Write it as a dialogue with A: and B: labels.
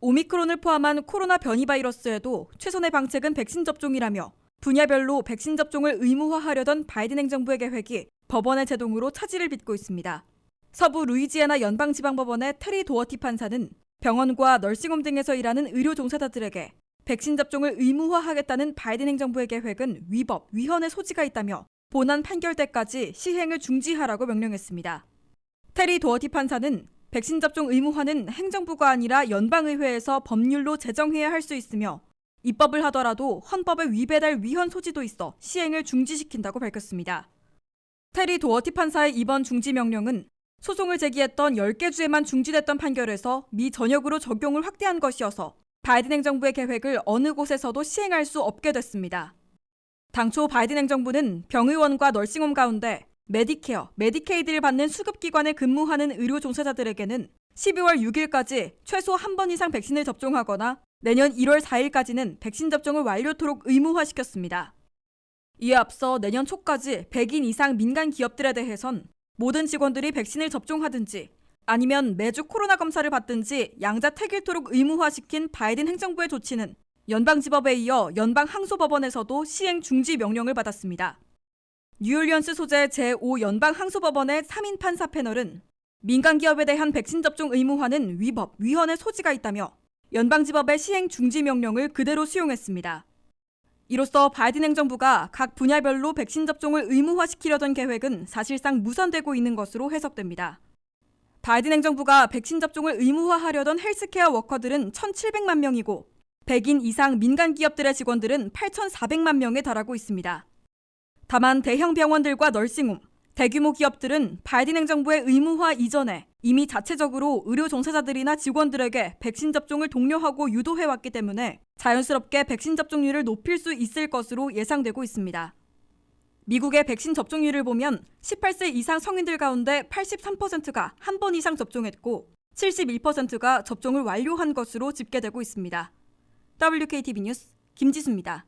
A: 오미크론을 포함한 코로나 변이 바이러스에도 최선의 방책은 백신 접종이라며 분야별로 백신 접종을 의무화하려던 바이든 행정부의 계획이 법원의 제동으로 차질을 빚고 있습니다. 서부 루이지애나 연방지방법원의 테리 도어티 판사는 병원과 널싱홈 등에서 일하는 의료 종사자들에게 백신 접종을 의무화하겠다는 바이든 행정부의 계획은 위법, 위헌의 소지가 있다며 본안 판결 때까지 시행을 중지하라고 명령했습니다. 테리 도어티 판사는 백신 접종 의무화는 행정부가 아니라 연방의회에서 법률로 제정해야 할 수 있으며 입법을 하더라도 헌법에 위배될 위헌 소지도 있어 시행을 중지시킨다고 밝혔습니다. 테리 도어티 판사의 이번 중지 명령은 소송을 제기했던 10개 주에만 중지됐던 판결에서 미 전역으로 적용을 확대한 것이어서 바이든 행정부의 계획을 어느 곳에서도 시행할 수 없게 됐습니다. 당초 바이든 행정부는 병의원과 널싱홈 가운데 메디케어, 메디케이드를 받는 수급기관에 근무하는 의료 종사자들에게는 12월 6일까지 최소 한 번 이상 백신을 접종하거나 내년 1월 4일까지는 백신 접종을 완료토록 의무화시켰습니다. 이에 앞서 내년 초까지 100인 이상 민간 기업들에 대해선 모든 직원들이 백신을 접종하든지 아니면 매주 코로나 검사를 받든지 양자 택일토록 의무화시킨 바이든 행정부의 조치는 연방지법에 이어 연방항소법원에서도 시행 중지 명령을 받았습니다. 뉴올리언스 소재 제5연방항소법원의 3인 판사 패널은 민간 기업에 대한 백신 접종 의무화는 위법, 위헌의 소지가 있다며 연방지법의 시행 중지 명령을 그대로 수용했습니다. 이로써 바이든 행정부가 각 분야별로 백신 접종을 의무화시키려던 계획은 사실상 무산되고 있는 것으로 해석됩니다. 바이든 행정부가 백신 접종을 의무화하려던 헬스케어 워커들은 1,700만 명이고 100인 이상 민간 기업들의 직원들은 8,400만 명에 달하고 있습니다. 다만 대형 병원들과 널싱홈, 대규모 기업들은 바이든 행정부의 의무화 이전에 이미 자체적으로 의료 종사자들이나 직원들에게 백신 접종을 독려하고 유도해 왔기 때문에 자연스럽게 백신 접종률을 높일 수 있을 것으로 예상되고 있습니다. 미국의 백신 접종률을 보면 18세 이상 성인들 가운데 83%가 한 번 이상 접종했고 71%가 접종을 완료한 것으로 집계되고 있습니다. WKTV 뉴스 김지수입니다.